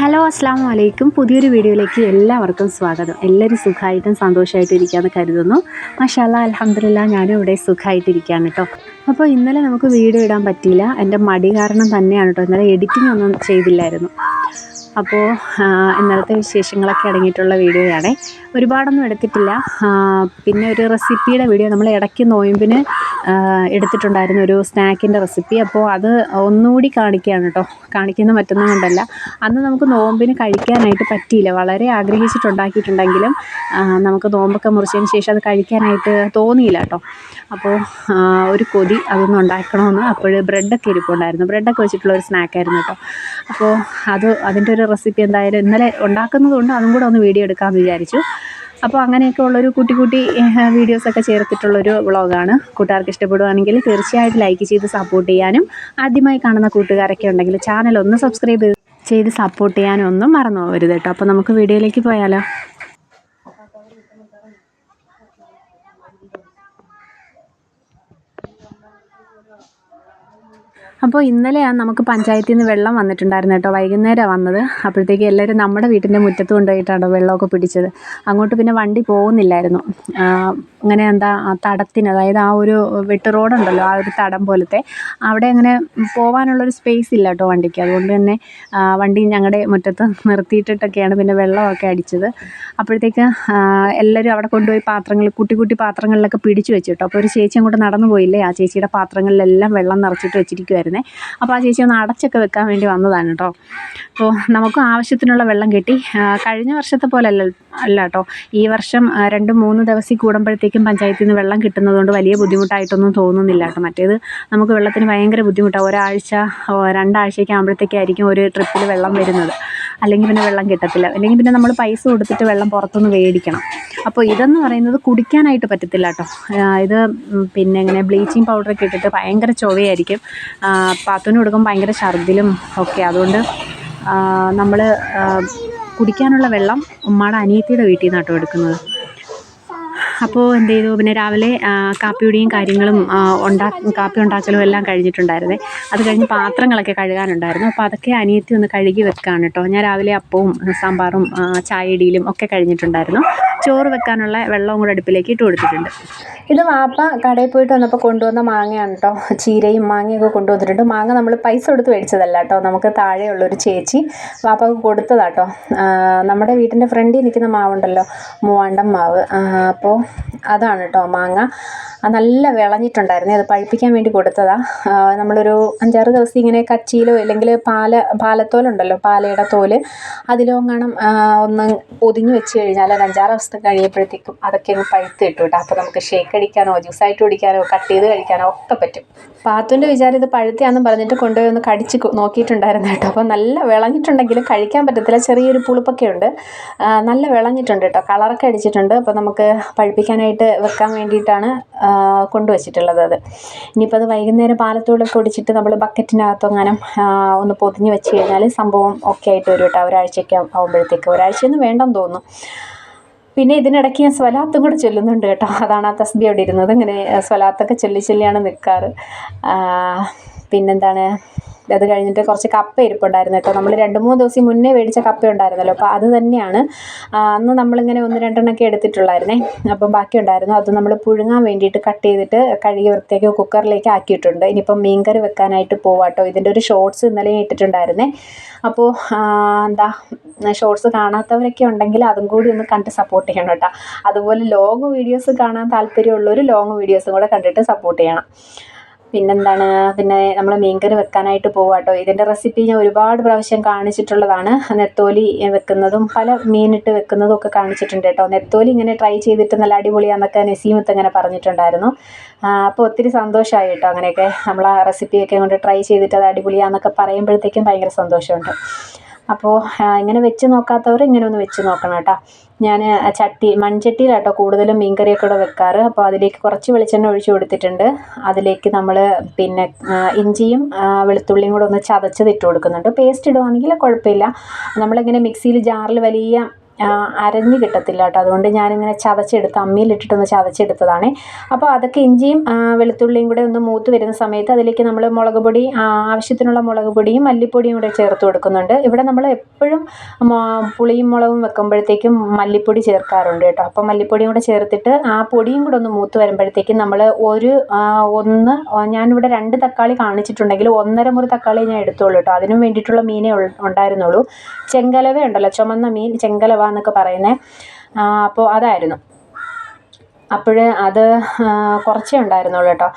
Hello അസ്സാം വലൈക്കും പുതിയൊരു വീഡിയോയിലേക്ക് എല്ലാവർക്കും സ്വാഗതം. എല്ലാവരും സുഖമായിട്ടും സന്തോഷമായിട്ടും ഇരിക്കാമെന്ന് കരുതുന്നു. മഷാല്ല അലഹമില്ല ഞാനും ഇവിടെ സുഖമായിട്ടിരിക്കുകയാണ് കേട്ടോ. അപ്പോൾ ഇന്നലെ നമുക്ക് വീഡിയോ ഇടാൻ പറ്റിയില്ല. എന്റെ മടി കാരണം തന്നെയാണ് കേട്ടോ. ഇന്നലെ എഡിറ്റിംഗ് ഒന്നും ചെയ്തില്ലായിരുന്നു. അപ്പോൾ ഇന്നലത്തെ വിശേഷങ്ങളൊക്കെ അടങ്ങിയിട്ടുള്ള വീഡിയോയാണേ. ഒരുപാടൊന്നും എടുത്തിട്ടില്ല. പിന്നെ ഒരു റെസിപ്പിയുടെ വീഡിയോ നമ്മൾ ഇടയ്ക്ക് നോയമ്പിന് എടുത്തിട്ടുണ്ടായിരുന്നു ഒരു സ്നാക്കിന്റെ റെസിപ്പി. അപ്പോൾ അത് ഒന്നുകൂടി കാണിക്കുകയാണ് കേട്ടോ. കാണിക്കുന്ന മറ്റൊന്നും കൊണ്ടല്ല. അന്ന് നമുക്ക് നോമ്പിന് കഴിക്കാനായിട്ട് പറ്റിയില്ല. വളരെ ആഗ്രഹിച്ചിട്ടുണ്ടാക്കിയിട്ടുണ്ടെങ്കിലും നമുക്ക് നോമ്പൊക്കെ മുറിച്ചതിന് ശേഷം അത് കഴിക്കാനായിട്ട് തോന്നിയില്ല കേട്ടോ. അപ്പോൾ ഒരു കൊതി അതൊന്നും ഉണ്ടാക്കണമെന്ന് അപ്പോൾ ബ്രെഡൊക്കെ ഇരിപ്പുണ്ടായിരുന്നു. ബ്രെഡൊക്കെ വെച്ചിട്ടുള്ള ഒരു സ്നാക്കായിരുന്നു കേട്ടോ. അപ്പോൾ അത് അതിന്റെ ഒരു റെസിപ്പി എന്തായാലും ഇന്നലെ ഉണ്ടാക്കുന്നതുകൊണ്ട് അതും കൂടെ ഒന്ന് വീഡിയോ എടുക്കാമെന്ന് വിചാരിച്ചു. അപ്പോൾ അങ്ങനെയൊക്കെ ഉള്ളൊരു കുട്ടി കുട്ടി വീഡിയോസൊക്കെ ചേർത്തിട്ടുള്ളൊരു വ്ളോഗാണ്. കൂട്ടുകാർക്ക് ഇഷ്ടപ്പെടുവാണെങ്കിൽ തീർച്ചയായിട്ടും ലൈക്ക് ചെയ്ത് സപ്പോർട്ട് ചെയ്യാനും ആദ്യമായി കാണുന്ന കൂട്ടുകാരൊക്കെ ഉണ്ടെങ്കിൽ ചാനൽ ഒന്ന് സബ്സ്ക്രൈബ് ചെയ്ത് സപ്പോർട്ട് ചെയ്യാനും ഒന്നും മറന്നു പോകരുത് കേട്ടോ. അപ്പോൾ നമുക്ക് വീഡിയോയിലേക്ക് പോയാലോ? അപ്പോൾ ഇന്നലെയാണ് നമുക്ക് പഞ്ചായത്തിൽ നിന്ന് വെള്ളം വന്നിട്ടുണ്ടായിരുന്നു കേട്ടോ. വൈകുന്നേരമാണ് വന്നത്. അപ്പോഴത്തേക്ക് എല്ലാവരും നമ്മുടെ വീട്ടിന്റെ മുറ്റത്ത് കൊണ്ടുപോയിട്ടാണ് വെള്ളമൊക്കെ പിടിച്ചത്. അങ്ങോട്ട് പിന്നെ വണ്ടി പോകുന്നില്ലായിരുന്നു. അങ്ങനെ എന്താ ആ തടത്തിന് അതായത് ആ ഒരു വെട്ട് റോഡുണ്ടല്ലോ ആ ഒരു തടം പോലത്തെ. അവിടെ അങ്ങനെ പോകാനുള്ളൊരു സ്പേസ് ഇല്ല കേട്ടോ വണ്ടിക്ക്. അതുകൊണ്ട് തന്നെ വണ്ടി ഞങ്ങളുടെ മുറ്റത്ത് നിർത്തിയിട്ടിട്ടൊക്കെയാണ് പിന്നെ വെള്ളമൊക്കെ അടിച്ചത്. അപ്പോഴത്തേക്ക് എല്ലാവരും അവിടെ കൊണ്ടുപോയി പാത്രങ്ങൾ കുട്ടി കുട്ടി പാത്രങ്ങളിലൊക്കെ പിടിച്ചു വെച്ചു കേട്ടോ അപ്പോൾ ഒരു ചേച്ചി അങ്ങോട്ട് നടന്നു പോയില്ലേ? ആ ചേച്ചിയുടെ പാത്രങ്ങളിലെല്ലാം വെള്ളം നിറച്ചിട്ട് വെച്ചിരിക്കുമായിരുന്നേ അപ്പോൾ ആ ചേച്ചി ഒന്ന് അടച്ചൊക്കെ വെക്കാൻ വേണ്ടി വന്നതാണ് കേട്ടോ അപ്പോൾ നമുക്കും ആവശ്യത്തിനുള്ള വെള്ളം കിട്ടി. കഴിഞ്ഞ വർഷത്തെ പോലെ അല്ല അല്ല കേട്ടോ ഈ വർഷം രണ്ട് മൂന്ന് ദിവസം കൂടുമ്പോഴത്തേക്കും പഞ്ചായത്തിൽ നിന്ന് വെള്ളം കിട്ടുന്നതുകൊണ്ട് വലിയ ബുദ്ധിമുട്ടായിട്ടൊന്നും തോന്നുന്നില്ല കേട്ടോ മറ്റേത് നമുക്ക് വെള്ളത്തിന് ഭയങ്കര ബുദ്ധിമുട്ടാണ് ഒരാഴ്ച രണ്ടാഴ്ചയൊക്കെ ആകുമ്പോഴത്തേക്കായിരിക്കും ഒരു ട്രിപ്പിൽ വെള്ളം വരുന്നത്. അല്ലെങ്കിൽ പിന്നെ വെള്ളം കിട്ടത്തില്ല. അല്ലെങ്കിൽ പിന്നെ നമ്മൾ പൈസ കൊടുത്തിട്ട് വെള്ളം പുറത്തുനിന്ന് മേടിക്കണം. അപ്പോൾ ഇതെന്ന് പറയുന്നത് കുടിക്കാനായിട്ട് പറ്റത്തില്ല കേട്ടോ. ഇത് പിന്നെ ഇങ്ങനെ ബ്ലീച്ചിങ് പൗഡറൊക്കെ ഇട്ടിട്ട് ഭയങ്കര ചൊവയായിരിക്കും. പാത്തുവിന് കൊടുക്കുമ്പോൾ ഭയങ്കര ഛർദിലും ഒക്കെ. അതുകൊണ്ട് നമ്മൾ കുടിക്കാനുള്ള വെള്ളം ഉമ്മയുടെ അനിയത്തിയുടെ വീട്ടിൽ നിന്നാണ് കേട്ടോ എടുക്കുന്നത്. അപ്പോൾ എന്ത് ചെയ്തു? പിന്നെ രാവിലെ കാപ്പിയുടെയും കാര്യങ്ങളും ഉണ്ടാ കാപ്പി ഉണ്ടാക്കലും എല്ലാം കഴിഞ്ഞിട്ടുണ്ടായിരുന്നേ. അത് കഴിഞ്ഞ് പാത്രങ്ങളൊക്കെ കഴുകാനുണ്ടായിരുന്നു. അപ്പോൾ അതൊക്കെ അനിയത്തി ഒന്ന് കഴുകി വെക്കാണ് കേട്ടോ. ഞാൻ രാവിലെ അപ്പവും സാമ്പാറും ചായ ചായയിടിയിലും ഒക്കെ കഴിഞ്ഞിട്ടുണ്ടായിരുന്നു. ചോറ് വെക്കാനുള്ള വെള്ളവും കൂടെ അടുപ്പിലേക്ക് ഇട്ട് കൊടുത്തിട്ടുണ്ട്. ഇത് വാപ്പ കടയിൽ പോയിട്ട് വന്നപ്പോൾ കൊണ്ടുവന്ന മാങ്ങയാണ് കേട്ടോ. ചീരയും മാങ്ങയൊക്കെ കൊണ്ടുവന്നിട്ടുണ്ട്. മാങ്ങ നമ്മൾ പൈസ കൊടുത്ത് മേടിച്ചതല്ല കേട്ടോ. നമുക്ക് താഴെയുള്ളൊരു ചേച്ചി വാപ്പ കൊടുത്തതാട്ടോ നമ്മുടെ വീട്ടിന്റെ ഫ്രണ്ടിൽ നിൽക്കുന്ന മാവുണ്ടല്ലോ. മൂവാണ്ടം മാവ്. അപ്പോൾ അതാണ് കേട്ടോ മാങ്ങ. അത് നല്ല വിളഞ്ഞിട്ടുണ്ടായിരുന്നു. അത് പഴുപ്പിക്കാൻ വേണ്ടി കൊടുത്തതാണ് നമ്മളൊരു അഞ്ചാറ് ദിവസം ഇങ്ങനെ കച്ചിയിലോ അല്ലെങ്കിൽ പാല പാലത്തോലുണ്ടല്ലോ പാലയുടെ തോൽ. അതിലോ കാണും ഒന്ന് പൊതിഞ്ഞ് വെച്ച് കഴിഞ്ഞാൽ ഒരു അഞ്ചാറ് ദിവസത്തെ കഴിയുമ്പോഴത്തേക്കും അതൊക്കെ അങ്ങ് പഴുത്ത് കിട്ടും കേട്ടോ അപ്പോൾ നമുക്ക് ഷേക്ക് അടിക്കാനോ ജ്യൂസായിട്ട് കുടിക്കാനോ കട്ട് ചെയ്ത് കഴിക്കാനോ ഒക്കെ പറ്റും. പാത്തുന്റെ വിചാരം ഇത് പഴുത്തിയാണെന്ന് പറഞ്ഞിട്ട് കൊണ്ടുപോയി ഒന്ന് കടിച്ച് നോക്കിയിട്ടുണ്ടായിരുന്നു കേട്ടോ അപ്പോൾ നല്ല വിളഞ്ഞിട്ടുണ്ടെങ്കിലും കഴിക്കാൻ പറ്റത്തില്ല. ചെറിയൊരു പുളിപ്പൊക്കെ ഉണ്ട്. നല്ല വിളഞ്ഞിട്ടുണ്ട് കേട്ടോ കളറൊക്കെ അടിച്ചിട്ടുണ്ട്. അപ്പോൾ നമുക്ക് പഴുപ്പിക്കാനായിട്ട് വെക്കാൻ വേണ്ടിയിട്ടാണ് കൊണ്ടുവച്ചിട്ടുള്ളത് അത്. ഇനിയിപ്പോൾ അത് വൈകുന്നേരം പാലത്തോടൊക്കെ ഒടിച്ചിട്ട് നമ്മൾ ബക്കറ്റിനകത്തെങ്ങാനും ഒന്ന് പൊതിഞ്ഞ് വെച്ച് കഴിഞ്ഞാൽ സംഭവം ഒക്കെ ആയിട്ട് വരും കേട്ടോ. ഒരാഴ്ചയൊക്കെ ആകുമ്പോഴത്തേക്ക് ഒരാഴ്ചയൊന്നും വേണ്ടെന്ന് തോന്നുന്നു. പിന്നെ ഇതിനിടയ്ക്ക് ഞാൻ സ്വലാത്തും കൂടെ ചൊല്ലുന്നുണ്ട് കേട്ടോ. അതാണ് ആ തസ്ബി അവിടെ ഇരുന്നത്. ഇങ്ങനെ സ്വലാത്തൊക്കെ ചൊല്ലി ചൊല്ലിയാണ് നിൽക്കാറ് പിന്നെന്താണ്? അത് കഴിഞ്ഞിട്ട് കുറച്ച് കപ്പ ഇരിപ്പുണ്ടായിരുന്നു കേട്ടോ. നമ്മൾ രണ്ട് മൂന്ന് ദിവസം മുന്നേ മേടിച്ച കപ്പ ഉണ്ടായിരുന്നല്ലോ. അപ്പോൾ അത് തന്നെയാണ്. അന്ന് നമ്മളിങ്ങനെ ഒന്ന് രണ്ടെണ്ണമൊക്കെ എടുത്തിട്ടുള്ളായിരുന്നേ. അപ്പം ബാക്കി ഉണ്ടായിരുന്നു അത് നമ്മൾ പുഴുങ്ങാൻ വേണ്ടിയിട്ട് കട്ട് ചെയ്തിട്ട് കഴുകി വൃത്തിയാക്കി കുക്കറിലേക്ക് ആക്കിയിട്ടുണ്ട്. ഇനിയിപ്പം മീൻകറി വെക്കാനായിട്ട് പോവാട്ടോ ഇതിന്റെ ഒരു ഷോർട്സ് ഇന്നലെ ഇട്ടിട്ടുണ്ടായിരുന്നേ. അപ്പോൾ എന്താ ഷോർട്സ് കാണാത്തവരൊക്കെ ഉണ്ടെങ്കിൽ അതും കൂടി ഒന്ന് കണ്ട് സപ്പോർട്ട് ചെയ്യണം കേട്ടോ. അതുപോലെ ലോങ് വീഡിയോസ് കാണാൻ താല്പര്യമുള്ളവർ ലോങ് വീഡിയോസും കൂടെ കണ്ടിട്ട് സപ്പോർട്ട് ചെയ്യണം. പിന്നെന്താണ്? പിന്നെ നമ്മൾ മീൻകറി വെക്കാനായിട്ട് പോവാട്ടോ. ഇതിന്റെ റെസിപ്പി ഞാൻ ഒരുപാട് പ്രാവശ്യം കാണിച്ചിട്ടുള്ളതാണ്. നെത്തോലി വെക്കുന്നതും പല മീനിട്ട് വെക്കുന്നതും ഒക്കെ കാണിച്ചിട്ടുണ്ട് കേട്ടോ. നെത്തോലി ഇങ്ങനെ ട്രൈ ചെയ്തിട്ട് നല്ല അടിപൊളിയാന്നൊക്കെ നസീമത്ത് ഇങ്ങനെ പറഞ്ഞിട്ടുണ്ടായിരുന്നു. അപ്പോൾ ഒത്തിരി സന്തോഷമായി കേട്ടോ അങ്ങനെയൊക്കെ. നമ്മൾ ആ റെസിപ്പിയൊക്കെ കൊണ്ട് ട്രൈ ചെയ്തിട്ട് അത് അടിപൊളിയാന്നൊക്കെ പറയുമ്പോഴത്തേക്കും ഭയങ്കര സന്തോഷമുണ്ട്. അപ്പോൾ ഇങ്ങനെ വെച്ച് നോക്കാത്തവർ ഇങ്ങനെ ഒന്ന് വെച്ച് നോക്കണം കേട്ടോ. ഞാൻ ചട്ടി മൺചട്ടിയിലാട്ടോ കൂടുതലും മീൻകറിയൊക്കെ ഇവിടെ വെക്കാറ്. അപ്പോൾ അതിലേക്ക് കുറച്ച് വെളിച്ചെണ്ണ ഒഴിച്ച് കൊടുത്തിട്ടുണ്ട്. അതിലേക്ക് നമ്മൾ പിന്നെ ഇഞ്ചിയും വെളുത്തുള്ളിയും കൂടെ ഒന്ന് ചതച്ചത് ഇട്ട് കൊടുക്കുന്നുണ്ട്. പേസ്റ്റ് ഇടുവാണെങ്കിൽ കുഴപ്പമില്ല. നമ്മളിങ്ങനെ മിക്സിയിൽ ജാറിൽ വലിയ അരഞ്ഞ് കിട്ടത്തില്ല കേട്ടോ. അതുകൊണ്ട് ഞാനിങ്ങനെ ചതച്ചെടുത്ത് അമ്മിയിലിട്ടിട്ടൊന്ന് ചതച്ചെടുത്തതാണ്. അപ്പോൾ അതൊക്കെ ഇഞ്ചിയും വെളുത്തുള്ളിയും കൂടെ ഒന്ന് മൂത്ത് വരുന്ന സമയത്ത് അതിലേക്ക് നമ്മൾ മുളക് പൊടി ആവശ്യത്തിനുള്ള മുളക് പൊടിയും മല്ലിപ്പൊടിയും കൂടെ ചേർത്ത് കൊടുക്കുന്നുണ്ട്. ഇവിടെ നമ്മൾ എപ്പോഴും പുളിയും മുളകും വെക്കുമ്പോഴത്തേക്കും മല്ലിപ്പൊടി ചേർക്കാറുണ്ട് കേട്ടോ. അപ്പോൾ മല്ലിപ്പൊടിയും കൂടെ ചേർത്തിട്ട് ആ പൊടിയും കൂടെ ഒന്ന് മൂത്ത് വരുമ്പോഴത്തേക്കും നമ്മൾ ഒരു ഒന്ന് ഞാനിവിടെ രണ്ട് തക്കാളി കാണിച്ചിട്ടുണ്ടെങ്കിൽ ഒന്നര മുറി തക്കാളി ഞാൻ എടുത്തോളൂ കേട്ടോ. അതിനും വേണ്ടിയിട്ടുള്ള മീനേ ഉണ്ടായിരുന്നുള്ളൂ. ചെങ്കലവ ഉണ്ടല്ലോ ചുമന്ന മീൻ ചെങ്കലവ. എന്നൊക്കെ പറയുന്നത് അപ്പോൾ അതായിരുന്നു. അപ്പോൾ അത് കുറച്ചേ ഉണ്ടായിരുന്നുള്ളൂ കേട്ടോ.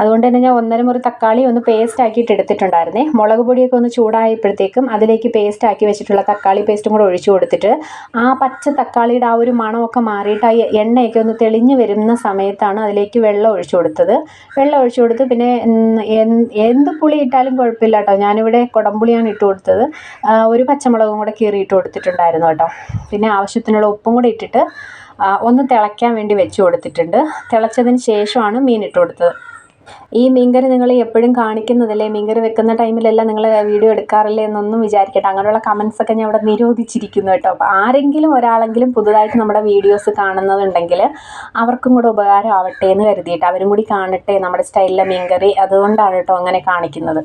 അതുകൊണ്ട് തന്നെ ഞാൻ ഒന്നര മുറി തക്കാളി ഒന്ന് പേസ്റ്റ് ആക്കിയിട്ട് എടുത്തിട്ടുണ്ടായിരുന്നേ. മുളക് പൊടിയൊക്കെ ഒന്ന് ചൂടായപ്പോഴത്തേക്കും അതിലേക്ക് പേസ്റ്റ് ആക്കി വെച്ചിട്ടുള്ള തക്കാളി പേസ്റ്റും കൂടെ ഒഴിച്ചു കൊടുത്തിട്ട് ആ പച്ച തക്കാളിയുടെ ആ ഒരു മണമൊക്കെ മാറിയിട്ട് ആ എണ്ണയൊക്കെ ഒന്ന് തെളിഞ്ഞു വരുന്ന സമയത്താണ് അതിലേക്ക് വെള്ളം ഒഴിച്ചു കൊടുത്തത്. വെള്ളം ഒഴിച്ചു കൊടുത്ത് പിന്നെ എന്ത് പുളി ഇട്ടാലും കുഴപ്പമില്ല കേട്ടോ. ഞാനിവിടെ കുടംപുളിയാണ് ഇട്ട് കൊടുത്തത്. ഒരു പച്ചമുളകും കൂടെ കീറി ഇട്ട് കൊടുത്തിട്ടുണ്ടായിരുന്നു കേട്ടോ. പിന്നെ ആവശ്യത്തിനുള്ള ഉപ്പും കൂടെ ഇട്ടിട്ട് ഒന്ന് തിളയ്ക്കാൻ വേണ്ടി വെച്ച് കൊടുത്തിട്ടുണ്ട്. തിളച്ചതിന് ശേഷമാണ് മീൻ ഇട്ട് കൊടുത്തത്. ഈ മീൻകറി നിങ്ങൾ എപ്പോഴും കാണിക്കുന്നതല്ലേ? മീൻകറി വെക്കുന്ന ടൈമിലല്ല നിങ്ങൾ വീഡിയോ എടുക്കാറില്ലേ എന്നൊന്നും വിചാരിക്കട്ടെ അങ്ങനെയുള്ള കമൻസ് ഒക്കെ ഞാൻ ഇവിടെ നിരോധിച്ചിരിക്കുന്നു കേട്ടോ. അപ്പോൾ ആരെങ്കിലും ഒരാളെങ്കിലും പുതുതായിട്ട് നമ്മുടെ വീഡിയോസ് കാണുന്നതുണ്ടെങ്കിൽ അവർക്കും കൂടെ ഉപകാരം ആവട്ടെ എന്ന് കരുതിയിട്ട് അവരും കൂടി കാണട്ടെ നമ്മുടെ സ്റ്റൈലിലെ മീൻകറി അതുകൊണ്ടാണ് കേട്ടോ അങ്ങനെ കാണിക്കുന്നത്.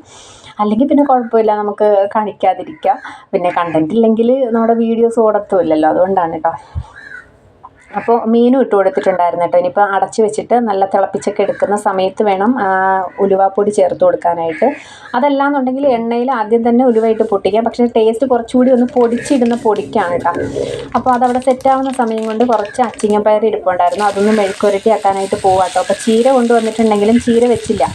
അല്ലെങ്കിൽ പിന്നെ കുഴപ്പമില്ല നമുക്ക് കാണിക്കാതിരിക്കാം. പിന്നെ കണ്ടന്റ് ഇല്ലെങ്കിൽ നമ്മുടെ വീഡിയോസ് ഓടത്തുമില്ലല്ലോ. അതുകൊണ്ടാണ് കേട്ടോ. അപ്പോൾ മീനും ഇട്ട് കൊടുത്തിട്ടുണ്ടായിരുന്നു കേട്ടോ. ഇനിയിപ്പോൾ അടച്ച് വെച്ചിട്ട് നല്ല തിളപ്പിച്ചൊക്കെ എടുക്കുന്ന സമയത്ത് വേണം ഉലുവാപ്പൊടി ചേർത്ത് കൊടുക്കാനായിട്ട്. അതല്ലാന്നുണ്ടെങ്കിൽ എണ്ണയിൽ ആദ്യം തന്നെ ഉലുവയിട്ട് പൊട്ടിക്കാം. പക്ഷേ ടേസ്റ്റ് കുറച്ചുകൂടി ഒന്ന് പൊടിച്ചിടുന്ന പൊടിക്കാണ് കേട്ടോ. അപ്പോൾ അതവിടെ സെറ്റാവുന്ന സമയം കൊണ്ട് കുറച്ച് അച്ചിങ്ങപ്പയർ ഇരിപ്പുണ്ടായിരുന്നു. അതൊന്ന് മെഴുക്കുരട്ടി ആക്കാനായിട്ട് പോവാം കേട്ടോ. അപ്പോൾ ചീര കൊണ്ടുവന്നിട്ടുണ്ടെങ്കിലും ചീര വെച്ചില്ല.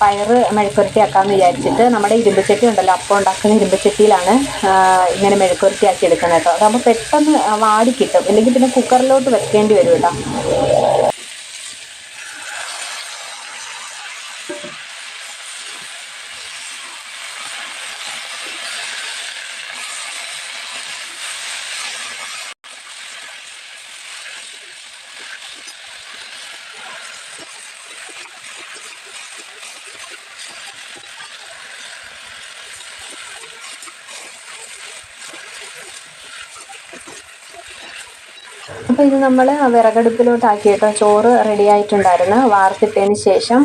പയർ മെഴുക്കുരട്ടി ആക്കാമെന്ന് വിചാരിച്ചിട്ട് നമ്മുടെ ഇരുമ്പുചട്ടി ഉണ്ടല്ലോ അപ്പം ഉണ്ടാക്കുന്ന ഇരുമ്പുചട്ടിയിലാണ് ആ, ഇങ്ങനെ മെഴുക്കുരട്ടി ആക്കി എടുക്കുന്നത് കേട്ടോ. അതാകുമ്പോൾ പെട്ടെന്ന് വാടി കിട്ടും. അല്ലെങ്കിൽ പിന്നെ കുക്കറിലോട്ട് വെക്കേണ്ടി വരും കേട്ടോ. അപ്പോൾ ഇത് നമ്മൾ വിറകടുപ്പിലോട്ടാക്കി കേട്ടോ ചോറ് റെഡി ആയിട്ടുണ്ടായിരുന്നു വാർത്തിട്ടതിന് ശേഷം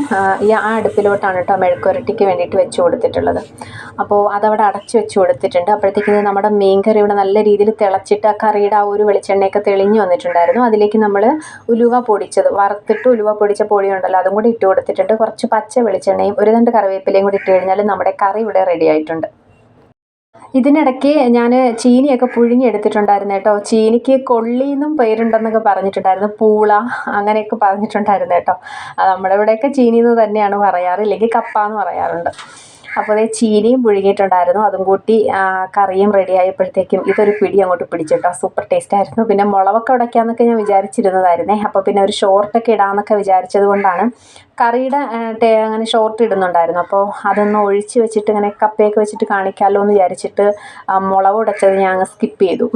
ഈ ആ അടുപ്പിലോട്ടാണ് കേട്ടോ മെഴുക്കുരട്ടിക്ക് വേണ്ടിയിട്ട് വെച്ച് കൊടുത്തിട്ടുള്ളത്. അപ്പോൾ അതവിടെ അടച്ചു വെച്ച് കൊടുത്തിട്ടുണ്ട്. അപ്പോഴത്തേക്കും നമ്മുടെ മീൻ കറി ഇവിടെ നല്ല രീതിയിൽ തിളച്ചിട്ട് ആ കറിയുടെ ആ ഒരു വെളിച്ചെണ്ണയൊക്കെ തെളിഞ്ഞു വന്നിട്ടുണ്ടായിരുന്നു. അതിലേക്ക് നമ്മൾ ഉലുവ പൊടിച്ചത് വറുത്തിട്ട് ഉലുവ പൊടിച്ച പൊടി ഉണ്ടല്ലോ അതും കൂടി ഇട്ട് കൊടുത്തിട്ടുണ്ട്. കുറച്ച് പച്ച വെളിച്ചെണ്ണയും ഒരു രണ്ട് കറിവേപ്പിലയും കൂടി ഇട്ട് കഴിഞ്ഞാൽ നമ്മുടെ കറി ഇവിടെ റെഡി ആയിട്ടുണ്ട് ഇതിനിടയ്ക്ക് ഞാൻ ചീനിയൊക്കെ പുഴുങ്ങിയെടുത്തിട്ടുണ്ടായിരുന്നു കേട്ടോ. ചീനിക്ക് കൊള്ളി എന്നും പേരുണ്ടെന്നൊക്കെ പറഞ്ഞിട്ടുണ്ടായിരുന്നു. പൂള അങ്ങനെയൊക്കെ പറഞ്ഞിട്ടുണ്ടായിരുന്നു കേട്ടോ. നമ്മുടെ ഇവിടെയൊക്കെ ചീനി എന്ന് തന്നെയാണ് പറയാറ്. ഇല്ലെങ്കിൽ കപ്പ എന്ന് പറയാറുണ്ട്. അപ്പോൾ അതേ ചീനിയും പുഴുങ്ങിയിട്ടുണ്ടായിരുന്നു. അതും കൂട്ടി കറിയും റെഡി ആയപ്പോഴത്തേക്കും ഇതൊരു പിടി അങ്ങോട്ട് പിടിച്ചിട്ടോ സൂപ്പർ ടേസ്റ്റ് ആയിരുന്നു. പിന്നെ മുളകൊക്കെ ഉടയ്ക്കാമെന്നൊക്കെ ഞാൻ വിചാരിച്ചിരുന്നതായിരുന്നേ. അപ്പോൾ പിന്നെ ഒരു ഷോർട്ടൊക്കെ ഇടാമെന്നൊക്കെ വിചാരിച്ചത് കൊണ്ടാണ് കറിയുടെ അങ്ങനെ ഷോർട്ട് ഇടുന്നുണ്ടായിരുന്നു. അപ്പോൾ അതൊന്ന് ഒഴിച്ച് വെച്ചിട്ട് ഇങ്ങനെ കപ്പയൊക്കെ വെച്ചിട്ട് കാണിക്കാമല്ലോ എന്ന് വിചാരിച്ചിട്ട് മുളക് ഉടച്ചത് ഞാൻ അങ്ങ് സ്കിപ്പ് ചെയ്തു.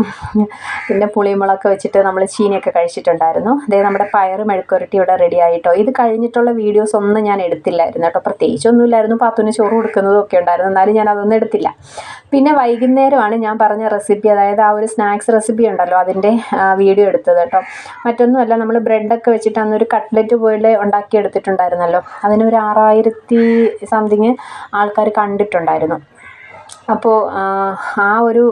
പിന്നെ പുളിമുളകൊക്കെ വെച്ചിട്ട് നമ്മൾ ചീനിയൊക്കെ കഴിച്ചിട്ടുണ്ടായിരുന്നു. അതേ നമ്മുടെ പയറ് മെഴുക്കുരട്ടി ഇവിടെ റെഡി ആയിട്ടോ. ഇത് കഴിഞ്ഞിട്ടുള്ള വീഡിയോസ് ഒന്നും ഞാൻ എടുത്തില്ലായിരുന്നു കേട്ടോ. പ്രത്യേകിച്ചൊന്നുമില്ലായിരുന്നു പാത്തുവിന് ചോറ് കൊടുക്കുന്നതും ഒക്കെ ഉണ്ടായിരുന്നു. എന്നാലും ഞാൻ അതൊന്നും എടുത്തില്ല. പിന്നെ വൈകുന്നേരമാണ് ഞാൻ പറഞ്ഞ റെസിപ്പി അതായത് ആ ഒരു സ്നാക്സ് റെസിപ്പി ഉണ്ടല്ലോ അതിന്റെ വീഡിയോ എടുത്തത് കേട്ടോ. മറ്റൊന്നുമല്ല നമ്മൾ ബ്രെഡൊക്കെ വെച്ചിട്ട് അന്നൊരു കട്ട്ലറ്റ് പോലെ ഉണ്ടാക്കി എടുത്തിട്ടുണ്ടായിരുന്നല്ലോ അതിന് ഒരു ആറായിരത്തി സംതിങ് ആൾക്കാർ കണ്ടിട്ടുണ്ടായിരുന്നു. അപ്പോൾ ആ ഒരു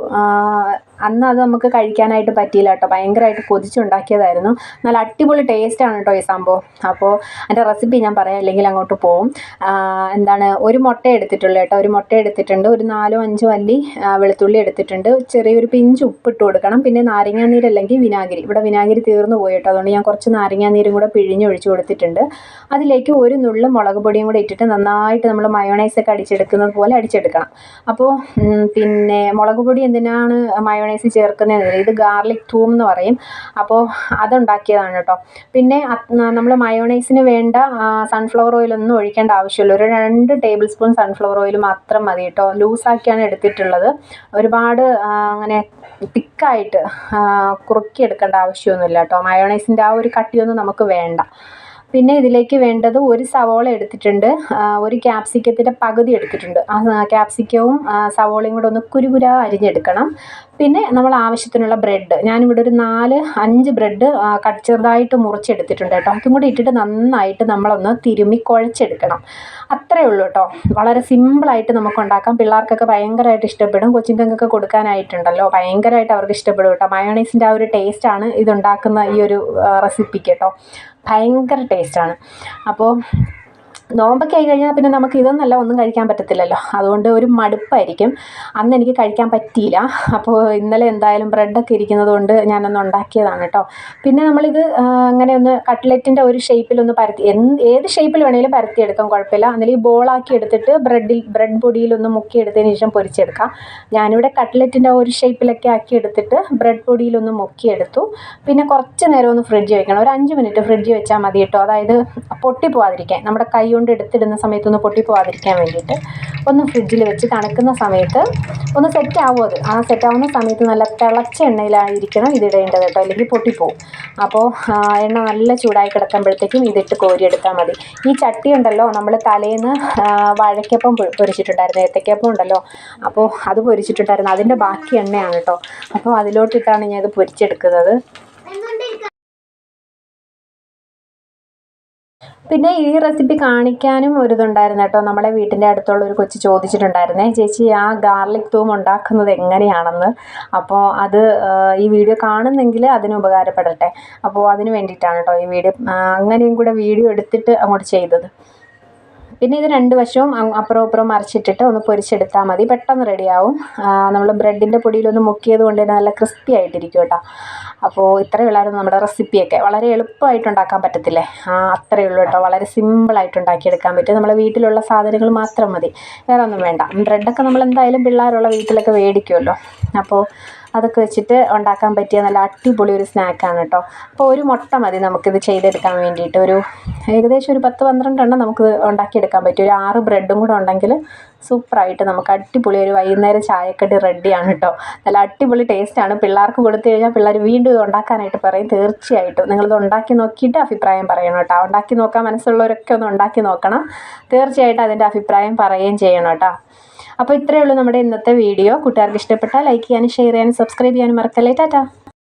അന്ന് അത് നമുക്ക് കഴിക്കാനായിട്ട് പറ്റിയില്ല കേട്ടോ ഭയങ്കരമായിട്ട് കൊതിച്ചുണ്ടാക്കിയതായിരുന്നു. നല്ല അടിപൊളി ആണ് കേട്ടോ ഈ സംഭവം. അപ്പോൾ അതിന്റെ റെസിപ്പി ഞാൻ പറയാം. അല്ലെങ്കിൽ അങ്ങോട്ട് പോവും. എന്താണ് ഒരു മുട്ട എടുത്തിട്ടുള്ളൂ കേട്ടോ. ഒരു മുട്ട എടുത്തിട്ടുണ്ട്. ഒരു നാലോ അഞ്ചോ അല്ലി വെളുത്തുള്ളി എടുത്തിട്ടുണ്ട്. ചെറിയൊരു പിഞ്ച് ഉപ്പിട്ട് കൊടുക്കണം. പിന്നെ നാരങ്ങാനീര് അല്ലെങ്കിൽ വിനാഗിരി. ഇവിടെ വിനാഗിരി തീർന്നു പോയി കേട്ടോ അതുകൊണ്ട് ഞാൻ കുറച്ച് നാരങ്ങാനീരും കൂടെ പിഴിഞ്ഞ് ഒഴിച്ചു കൊടുത്തിട്ടുണ്ട്. അതിലേക്ക് ഒരു നുള്ളു മുളക് പൊടിയും കൂടെ ഇട്ടിട്ട് നന്നായിട്ട് നമ്മൾ മയോണൈസൊക്കെ അടിച്ചെടുക്കുന്നത് പോലെ അടിച്ചെടുക്കണം. അപ്പോൾ പിന്നെ മുളക് പൊടി എന്തിനാണ് മയോണൈസ് ചേർക്കുന്നത് ഇത് ഗാർലിക് തൂം എന്ന് പറയും. അപ്പോൾ അതുണ്ടാക്കിയതാണ് കേട്ടോ. പിന്നെ നമ്മൾ മയോണൈസിന് വേണ്ട സൺഫ്ലവർ ഓയിലൊന്നും ഒഴിക്കേണ്ട ആവശ്യമില്ല. ഒരു രണ്ട് ടേബിൾ സ്പൂൺ സൺഫ്ലവർ ഓയിൽ മാത്രം മതി കേട്ടോ. ലൂസാക്കിയാണ് എടുത്തിട്ടുള്ളത്. ഒരുപാട് അങ്ങനെ തിക്കായിട്ട് കുറുക്കി എടുക്കേണ്ട ആവശ്യമൊന്നുമില്ല കേട്ടോ. മയോണൈസിന്റെ ആ ഒരു കട്ടിയൊന്നും നമുക്ക് വേണ്ട. പിന്നെ ഇതിലേക്ക് വേണ്ടത് ഒരു സവോള എടുത്തിട്ടുണ്ട്. ഒരു ക്യാപ്സിക്കത്തിന്റെ പകുതി എടുത്തിട്ടുണ്ട്. ആ ക്യാപ്സിക്കവും സവോളയും കൂടെ ഒന്ന് കുരുകുര അരിഞ്ഞെടുക്കണം. പിന്നെ നമ്മൾ ആവശ്യത്തിനുള്ള ബ്രെഡ്. ഞാനിവിടെ ഒരു നാല് അഞ്ച് ബ്രെഡ് കട്ട് ചെറുതായിട്ട് മുറിച്ചെടുത്തിട്ടുണ്ട് കേട്ടോ. അതും കൂടി ഇട്ടിട്ട് നന്നായിട്ട് നമ്മളൊന്ന് തിരുമ്മി കുഴച്ചെടുക്കണം. അത്രയേ ഉള്ളൂ കേട്ടോ വളരെ സിമ്പിളായിട്ട് നമുക്ക് ഉണ്ടാക്കാം. പിള്ളേർക്കൊക്കെ ഭയങ്കരമായിട്ട് ഇഷ്ടപ്പെടും. കൊച്ചുങ്ങൾക്കൊക്കെ കൊടുക്കാനായിട്ടുണ്ടല്ലോ. ഭയങ്കരമായിട്ട് അവർക്ക് ഇഷ്ടപ്പെടും കേട്ടോ മയോണൈസിന്റെ ആ ഒരു ടേസ്റ്റാണ് ഇതുണ്ടാക്കുന്ന ഈ ഒരു റെസിപ്പിക്ക് കേട്ടോ ഭയങ്കര ടേസ്റ്റാണ് അപ്പോൾ നോമ്പൊക്കെ ആയി കഴിഞ്ഞാൽ പിന്നെ നമുക്ക് ഇതൊന്നല്ല ഒന്നും കഴിക്കാൻ പറ്റത്തില്ലല്ലോ. അതുകൊണ്ട് ഒരു മടുപ്പായിരിക്കും. അന്ന് എനിക്ക് കഴിക്കാൻ പറ്റിയില്ല. അപ്പോൾ ഇന്നലെ എന്തായാലും ബ്രെഡൊക്കെ ഇരിക്കുന്നത് കൊണ്ട് ഞാനൊന്ന് ഉണ്ടാക്കിയതാണ് കേട്ടോ പിന്നെ നമ്മളിത് അങ്ങനെ ഒന്ന് കട്ട്ലറ്റിന്റെ ഒരു ഷേപ്പിലൊന്ന് പരത്തി എന്ത് ഏത് ഷേപ്പിൽ വേണമെങ്കിലും പരത്തിയെടുക്കാം കുഴപ്പമില്ല. അതിൽ ഈ ബോളാക്കി എടുത്തിട്ട് ബ്രെഡിൽ ബ്രെഡ് പൊടിയിലൊന്ന് മുക്കി എടുത്തതിന് ശേഷം പൊരിച്ചെടുക്കാം. ഞാനിവിടെ കട്ട്ലറ്റിന്റെ ഒരു ഷേപ്പിലൊക്കെ ആക്കി എടുത്തിട്ട് ബ്രെഡ് പൊടിയിലൊന്ന് മുക്കിയെടുത്തു പിന്നെ കുറച്ച് നേരം ഒന്ന് ഫ്രിഡ്ജ് വെക്കണം. ഒരു അഞ്ച് മിനിറ്റ് ഫ്രിഡ്ജ് വെച്ചാൽ മതി കേട്ടോ അതായത് പൊട്ടിപ്പോവാതിരിക്കാൻ. നമ്മുടെ കൈ കൊണ്ട് എടുത്തിടുന്ന സമയത്തൊന്ന് പൊട്ടിപ്പോവാതിരിക്കാൻ വേണ്ടിയിട്ട് ഒന്ന് ഫ്രിഡ്ജിൽ വെച്ച് തണുക്കുന്ന സമയത്ത് ഒന്ന് സെറ്റ് ആവും അത്. ആ സെറ്റ് ആവുന്ന സമയത്ത് നല്ല തിളച്ച എണ്ണയിലായിരിക്കണം ഇത് ഇടേണ്ടത് കേട്ടോ. അല്ലെങ്കിൽ പൊട്ടിപ്പോവും. അപ്പോൾ എണ്ണ നല്ല ചൂടായി കിടക്കുമ്പോഴത്തേക്കും ഇതിട്ട് കോരിയെടുത്താൽ മതി. ഈ ചട്ടി ഉണ്ടല്ലോ നമ്മൾ തലേന്ന് വാഴയ്ക്കപ്പം പൊരിച്ചിട്ടുണ്ടായിരുന്നു. ഏത്തക്കപ്പം ഉണ്ടല്ലോ. അപ്പോൾ അത് പൊരിച്ചിട്ടുണ്ടായിരുന്നു. അതിന്റെ ബാക്കി എണ്ണയാണ് കേട്ടോ. അപ്പോൾ അതിലോട്ടിട്ടാണ് ഞാൻ ഇത് പൊരിച്ചെടുക്കുന്നത്. പിന്നെ ഈ റെസിപ്പി കാണിക്കാനും ഒരു ഇതുണ്ടായിരുന്നു കേട്ടോ. നമ്മുടെ വീട്ടിന്റെ അടുത്തുള്ള ഒരു കൊച്ചു ചോദിച്ചിട്ടുണ്ടായിരുന്നേ ചേച്ചി ആ ഗാർലിക് തൂം ഉണ്ടാക്കുന്നത് എങ്ങനെയാണെന്ന്? അപ്പോൾ അത് ഈ വീഡിയോ കാണുന്നെങ്കിൽ അതിന് ഉപകാരപ്പെടട്ടെ. അപ്പോൾ അതിന് വേണ്ടിയിട്ടാണ് കേട്ടോ ഈ വീഡിയോ അങ്ങനെയും കൂടെ വീഡിയോ എടുത്തിട്ട് അങ്ങോട്ട് ചെയ്തത്. പിന്നെ ഇത് രണ്ട് വശവും അപ്പുറവും ഇപ്പുറവും മറിച്ചിട്ടിട്ട് ഒന്ന് പൊരിച്ചെടുത്താൽ മതി. പെട്ടെന്ന് റെഡിയാവും. നമ്മൾ ബ്രെഡിന്റെ പൊടിയിലൊന്ന് മുക്കിയത് കൊണ്ട് തന്നെ നല്ല ക്രിസ്പി ആയിട്ടിരിക്കും കേട്ടോ. അപ്പോൾ ഇത്രയേ ഉള്ളായിരുന്നു നമ്മുടെ റെസിപ്പിയൊക്കെ. വളരെ എളുപ്പമായിട്ട് ഉണ്ടാക്കാൻ പറ്റത്തില്ലേ? ആ അത്രയേ ഉള്ളൂ കേട്ടോ. വളരെ സിമ്പിളായിട്ട് ഉണ്ടാക്കിയെടുക്കാൻ പറ്റും. നമ്മളെ വീട്ടിലുള്ള സാധനങ്ങൾ മാത്രം മതി. വേറെ ഒന്നും വേണ്ട. ബ്രെഡൊക്കെ നമ്മൾ എന്തായാലും പിള്ളേരുള്ള വീട്ടിലൊക്കെ മേടിക്കുമല്ലോ. അപ്പോൾ അതൊക്കെ വെച്ചിട്ട് ഉണ്ടാക്കാൻ പറ്റിയ നല്ല അടിപൊളി ഒരു സ്നാക്കാണ് കേട്ടോ അപ്പോൾ ഒരു മുട്ട മതി നമുക്കിത് ചെയ്തെടുക്കാൻ വേണ്ടിയിട്ട്. ഒരു ഏകദേശം ഒരു പത്ത് പന്ത്രണ്ടെണ്ണം നമുക്ക് ഉണ്ടാക്കിയെടുക്കാൻ പറ്റും. ഒരു ആറ് ബ്രെഡും കൂടെ ഉണ്ടെങ്കിൽ സൂപ്പറായിട്ട് നമുക്ക് അടിപൊളി ഒരു വൈകുന്നേരം ചായക്കടി റെഡിയാണ് കേട്ടോ നല്ല അടിപൊളി ടേസ്റ്റാണ് പിള്ളേർക്ക് കൊടുത്തു കഴിഞ്ഞാൽ പിള്ളേർ വീണ്ടും ഇത് ഉണ്ടാക്കാനായിട്ട് പറയും. തീർച്ചയായിട്ടും നിങ്ങളിത് ഉണ്ടാക്കി നോക്കിയിട്ട് അഭിപ്രായം പറയണം കേട്ടോ ഉണ്ടാക്കി നോക്കാൻ മനസ്സുള്ളവരൊക്കെ ഒന്ന് ഉണ്ടാക്കി നോക്കണം. തീർച്ചയായിട്ടും അതിന്റെ അഭിപ്രായം പറയുകയും ചെയ്യണം കേട്ടോ അപ്പോൾ ഇത്രയേ ഉള്ളൂ നമ്മുടെ ഇന്നത്തെ വീഡിയോ. കൂട്ടുകാർക്ക് ഇഷ്ടപ്പെട്ടാൽ ലൈക്ക് ചെയ്യാനും ഷെയർ ചെയ്യാനും സബ്സ്ക്രൈബ് ചെയ്യാനും മറക്കല്ലേ. ടാറ്റാ.